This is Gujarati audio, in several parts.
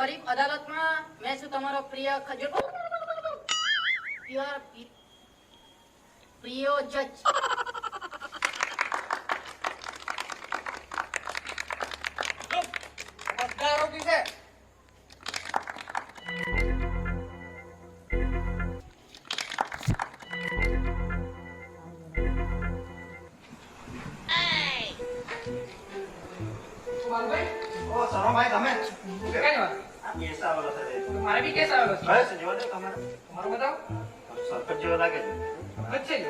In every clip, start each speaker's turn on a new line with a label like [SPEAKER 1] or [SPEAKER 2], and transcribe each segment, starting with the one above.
[SPEAKER 1] અદાલતમાં મેં છું તમારો પ્રિય ખજૂર. પ્રિય જજ
[SPEAKER 2] ઓ સરોભાઈ તમે?
[SPEAKER 3] કઈ વાત?
[SPEAKER 2] આ કેસ આવેલો છે
[SPEAKER 3] મારે બી કેસ આવેલો છે.
[SPEAKER 2] હવે છે જોવા દે
[SPEAKER 3] બતાવો.
[SPEAKER 2] સરપંચ જેવો લાગે છે.
[SPEAKER 3] જ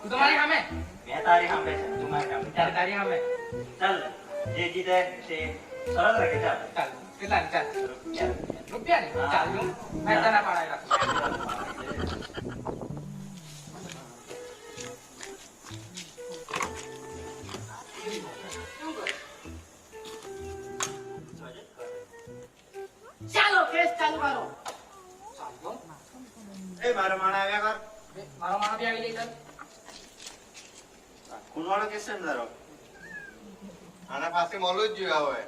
[SPEAKER 3] તું તમારી સામે?
[SPEAKER 2] મેં તારી સામે છે. તું મારી સામે. ચાલ
[SPEAKER 3] તારી સામે.
[SPEAKER 2] ચાલ જે જીતે તે સરસ રાખે ચાલ.
[SPEAKER 3] ચાલ કેટલા? ને ચાલ.
[SPEAKER 2] ચાલ.
[SPEAKER 3] રૂપિયા ને?
[SPEAKER 2] હા.
[SPEAKER 3] ચાલ જો. મેં તને પાડાઈ રાખું.
[SPEAKER 2] ખૂનવાળો કેસ છે આના પાસે મળવું જ જોઈએ હવે.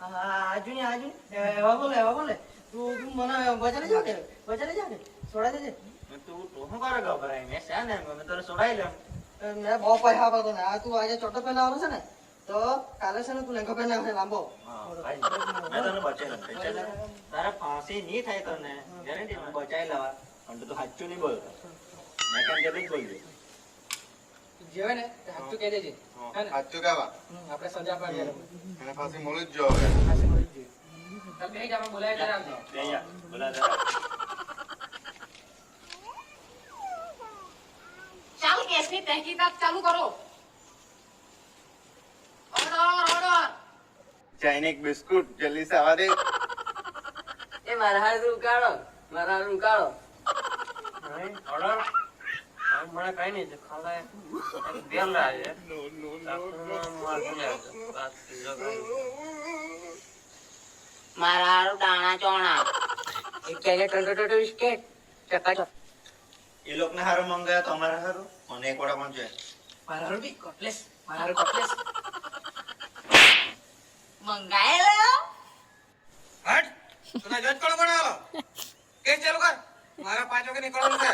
[SPEAKER 4] આજુ ને આજુ એવા બોલે એવા બોલે. તું તું મને બજારે જા કે? બજારે જા કે? છોડા દેજે.
[SPEAKER 2] તું તું શું કરે ગભરાય મેં છે ને મેં તને છોડાઈ લઉં
[SPEAKER 4] મેં બહુ પૈસા આપતો ને આ તું આજે ચોટો પહેલાવાનો છે ને તો કાલે છે ને તું લેંઘો આવશે લાંબો.
[SPEAKER 2] મેં તને બચાવી લઉં. તારા ફાંસી નહીં થાય તને. ગેરંટી બચાવી લેવા પણ તું સાચું નહીં બોલતો. મેં કેમ કે જ બોલજો.
[SPEAKER 3] જે હોય ને તે કહી દેજે. હે ને? આપણે સજા
[SPEAKER 5] જ હવે.
[SPEAKER 3] મળી જ. ચાલ બેહી આપણે બોલાવીએ ત્યારે આવજે.
[SPEAKER 2] બે જા, જરા.
[SPEAKER 1] ચાલો કેસની તહેકીકાત ચાલુ કરો. ઓર્ડર ઓર્ડર
[SPEAKER 5] ચાઇનીક બિસ્કુટ જલ્દી સે આવા દે
[SPEAKER 4] એ મારા હાથ ઉકાળો મારા હાથ ઉકાળો.
[SPEAKER 6] મને કઈ નહીં ખાવા બેલ લાગે
[SPEAKER 1] મારા હારું દાણા ચોણા.
[SPEAKER 4] એક કેકે ટંટો ટંટો બિસ્કેટ ચકાચો
[SPEAKER 2] એ લોકોને હારું મંગાયા તો અમારે હારું? મને એક વડા પણ જોઈએ
[SPEAKER 3] મારા હારું બી કટલેસ. મારા હારું કટલેસ.
[SPEAKER 1] મંગાયેલો?
[SPEAKER 3] હટ. તું જજ કોણ બનાવેલો કેસ ચાલુ કર. મારા પાંચ વાગે નીકળવાનું છે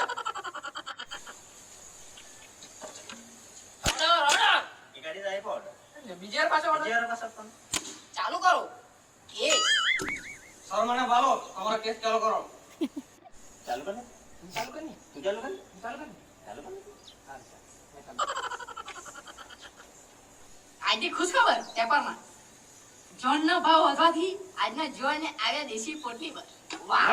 [SPEAKER 1] ઓર્ડર ઓર્ડર
[SPEAKER 2] એ ગાડી જાય પણ
[SPEAKER 3] બીજી વાર પાછો order.
[SPEAKER 2] બીજી વાર પાછા પણ.
[SPEAKER 1] ચાલુ કરો કેસ
[SPEAKER 3] સર મને તમારો કેસ ચાલુ કરો.
[SPEAKER 2] ચાલુ કર
[SPEAKER 3] ચાલુ કર
[SPEAKER 2] તું ચાલુ કર
[SPEAKER 3] ચાલુ કર
[SPEAKER 2] ચાલુ કર ને.
[SPEAKER 1] આજે ખુશખબર પેપરમાં. જોનનો ભાવ વધવાથી આજના જોને આવ્યા દેશી પોટલી પર. વાહ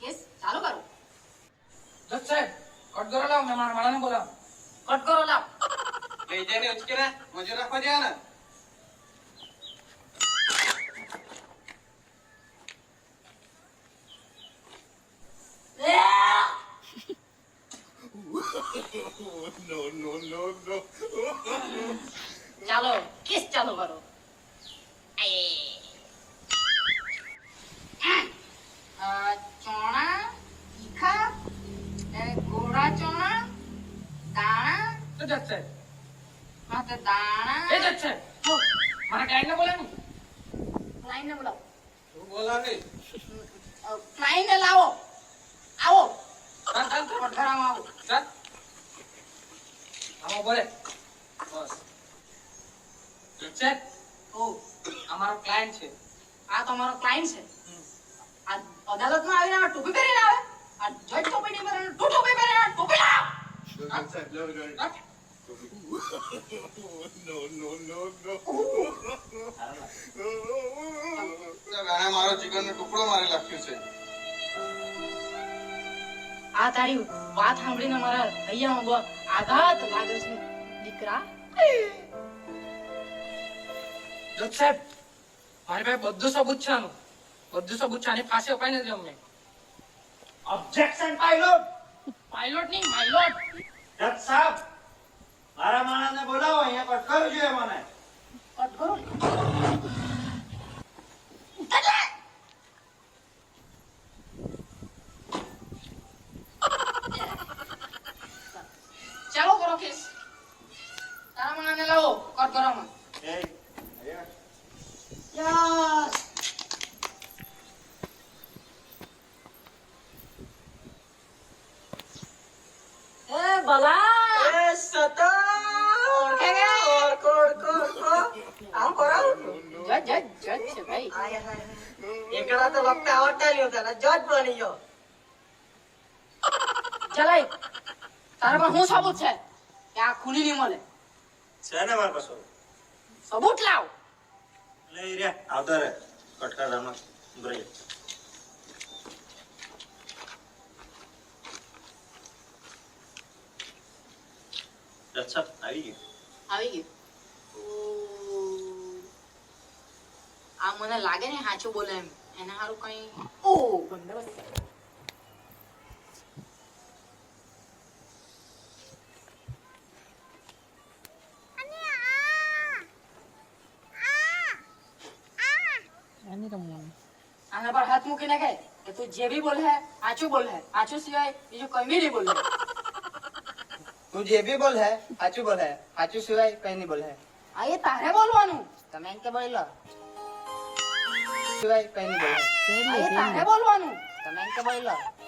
[SPEAKER 1] કેસ ચાલુ કરો.
[SPEAKER 3] જજ સાહેબ કટ કરો લાવ મેં મારા માણાને બોલાવ.
[SPEAKER 1] કટ કરો લાવ.
[SPEAKER 3] લઈ જઈને ઉચકીને મજૂર રાખવા જાય ને
[SPEAKER 1] ચાલો કેસ ચાલુ કરો આયે. અ, ચોણા તીખા એ ગોળા ચોણા દાણા
[SPEAKER 3] તો જજ સાહેબ
[SPEAKER 1] હા તો દાણા
[SPEAKER 3] એ જજ સાહેબ હો, મારા ક્લાયન્ટને બોલાવ ને
[SPEAKER 1] ક્લાયન્ટને બોલાવો
[SPEAKER 3] તું બોલાવ ને
[SPEAKER 1] અ, ક્લાયન્ટને લાવો આવો
[SPEAKER 3] ચાલ ચાલ ચાલ
[SPEAKER 1] પટખરામાં આવો
[SPEAKER 3] ચાલ બોલે બસ. છે?
[SPEAKER 1] ઓ
[SPEAKER 3] અમારો ક્લાયન્ટ છે.
[SPEAKER 1] આ તમારો ક્લાયન્ટ છે. આ અદાલતમાં આવીને આ ટોપી પહેરીને આવે. આ જજ ટોપી નહીં પહેરે ટુ ટોપી પહેરે આ ટોપી લાવ.
[SPEAKER 5] આને મારો ચિકન નો ટુકડો મારે નાખ્યો છે.
[SPEAKER 1] આ તારી વાત સાંભળીને મારા હૈયામાં બહુ આઘાત લાગે છે. દીકરા.
[SPEAKER 3] જજ સાહેબ મારી પાસે બધું સબૂત છે આનું. બધું સબૂત છે આની પાસે અપાઈ નથી અમને.
[SPEAKER 2] ઓબ્જેક્શન પાયલોટ
[SPEAKER 1] પાયલોટ નહીં માઇલોટ
[SPEAKER 2] જજ સાહેબ મારા માણસને બોલાવો અહીંયા કટ કરવું જોઈએ મને.
[SPEAKER 1] કટ গরম বাবা जज जज जज से भाई एकरा तो
[SPEAKER 2] वक्त
[SPEAKER 1] आवटा
[SPEAKER 4] ही होता
[SPEAKER 1] ना जज
[SPEAKER 4] बनी जो चलाई तारा पर
[SPEAKER 1] हूं सबूत है क्या खुली
[SPEAKER 4] नहीं मले એકડા
[SPEAKER 1] માર શું સબૂત લાવ.
[SPEAKER 2] લઈ રે આવતા રે કટકા ધામમાં ઉભરે અચ્છા આવી ગયું.
[SPEAKER 1] આવી ગયું. આ મને લાગે ને સાચું બોલે એમ. એના હારું કઈ ઓ બંદોબસ્ત છે. આના પર હાથ મૂકીને કહે કે તું જે બી બોલે હે આચું બોલે હે. આચું સિવાય બીજું કઈ બી નહીં બોલે
[SPEAKER 4] તું જે બી બોલ હે સાચું બોલ હે સાચું સિવાય કઈ નહીં બોલ હે.
[SPEAKER 1] આ એ તારે બોલવાનું.
[SPEAKER 4] તમે એમ કે બોલો સિવાય કઈ નહીં બોલ હે.
[SPEAKER 1] તારે બોલવાનું.
[SPEAKER 4] તમે એમ કે બોલી
[SPEAKER 1] કેસ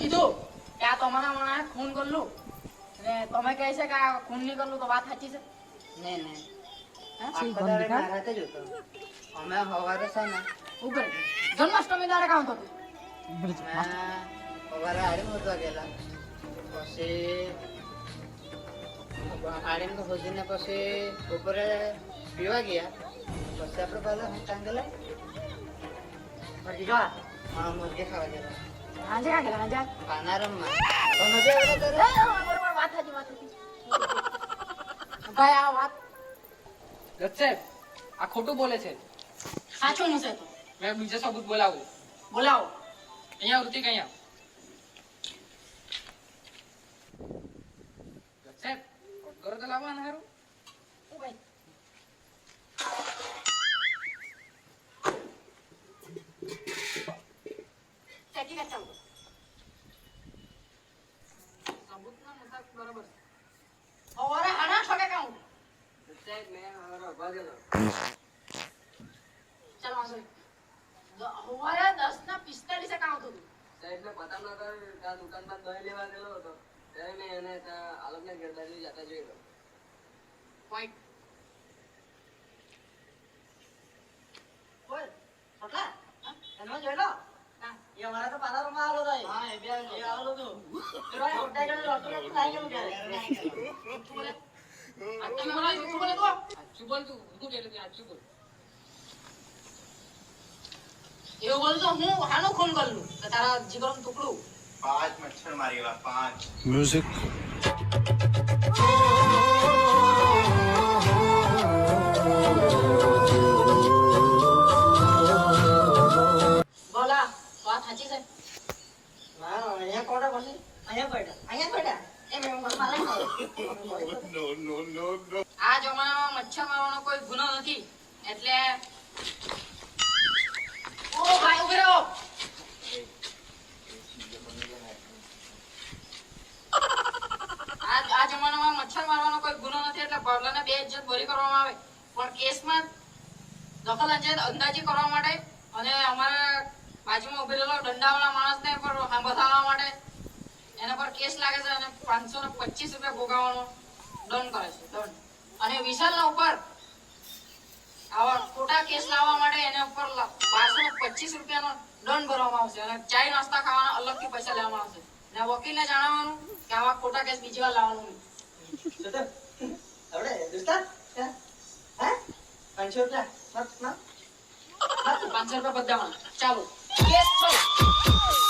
[SPEAKER 1] કીધું. કે આ તમારા માણસે ખૂન કરલું? ને તમે કહે છે કે આ ખૂન નહીં કરલું તો વાત સાચી છે?
[SPEAKER 4] નહીં નહીં
[SPEAKER 1] હે? જન્માષ્ટમી દાડે કામ થતું
[SPEAKER 4] સવારે આડીમ હોતવા ગયેલા. પછી આડીમ તો હોજીને પછી બપોરે પીવા ગયા. પછી આપણે પાછા હંતાંગ ગયેલા મરજી જો હા ખાવા ગયેલા.
[SPEAKER 1] હાંજે કાં ગયેલા હાંજે
[SPEAKER 4] ખાના રમવા તમે વડે તો
[SPEAKER 1] બરોબર વાત સાચી વાત ભાઈ આ વાત.
[SPEAKER 3] જજ આ ખોટું બોલે છે.
[SPEAKER 1] સાચું છે તો.
[SPEAKER 3] મેં બીજો સબૂત બોલાવું.
[SPEAKER 1] બોલાવો.
[SPEAKER 3] અહીંયા ઋતિક અહીંયા સાહેબ કરો તો લાવવાના હારું.
[SPEAKER 1] સવારે આના છોકે કામ
[SPEAKER 6] સાહેબ મેં હવારે
[SPEAKER 1] ચાલ દસ ના
[SPEAKER 6] સાહેબ ને પતા નગર ત્યાં દુકાનમાં દહીં લેવા ગયેલો હતો. ત્યારે મેં એને ત્યાં આલોકને ઘેર બાજુ જતા જોયેલો.
[SPEAKER 1] પોઈન્ટ બોલ છોકરા
[SPEAKER 4] એનો જોઈ લો
[SPEAKER 1] હા
[SPEAKER 4] એ અમારા તો પાલા રમવા આવેલો હતો
[SPEAKER 1] હા એ બે
[SPEAKER 4] એ આવેલો હતો પેલો ખોટા ગયેલો હતો, તો ખાઈ ગયેલું ત્યારે.
[SPEAKER 1] આ તમે મને જૂઠું બોલે તો
[SPEAKER 3] સાચું બોલ તું ઊંધું કે નથી સાચું બોલ
[SPEAKER 1] એવું બોલતો હું હાનું ખૂન કરલું કે તારા જીગરનું ટુકડું
[SPEAKER 5] પાંચ મચ્છર મારેલા પાંચ
[SPEAKER 1] બોલા વાત સાચી છે?
[SPEAKER 4] ના, અહીંયા કોટા પછી
[SPEAKER 1] આ જમાનામાં મચ્છર મારવાનો કોઈ ગુનો નથી. એટલે ઓ ભાઈ ઊભી રહો. આ જમાનામાં મચ્છર મારવાનો કોઈ ગુનો નથી એટલે પગલાને બે ઇજ્જત બરી કરવામાં આવે. પણ કેસમાં દખલ અંજાત અંદાજી કરવા માટે અને અમારા બાજુમાં ઉભેલો દંડાવાળા માણસને પણ સાંભળવા માટે એના પર કેસ લાગે છે અને પાંચસો ને પચીસ રૂપિયા ભોગાવવાનો દંડ કરે છે દંડ અને વિશાલના ઉપર આવા ખોટા કેસ લાવવા માટે એના ઉપર બારસો ને પચીસ રૂપિયાનો દંડ ભરવામાં આવશે અને ચાય નાસ્તા ખાવાના અલગથી પૈસા લેવામાં આવશે. અને વકીલને જણાવવાનું કે આવા ખોટા કેસ બીજી વાર લાવવાનું. નહીં
[SPEAKER 4] આપણે દોસ્તા? હે? પાંચસો રૂપિયા.
[SPEAKER 1] પાંચસો રૂપિયા બધામાં ચાલો. કેસ ચલો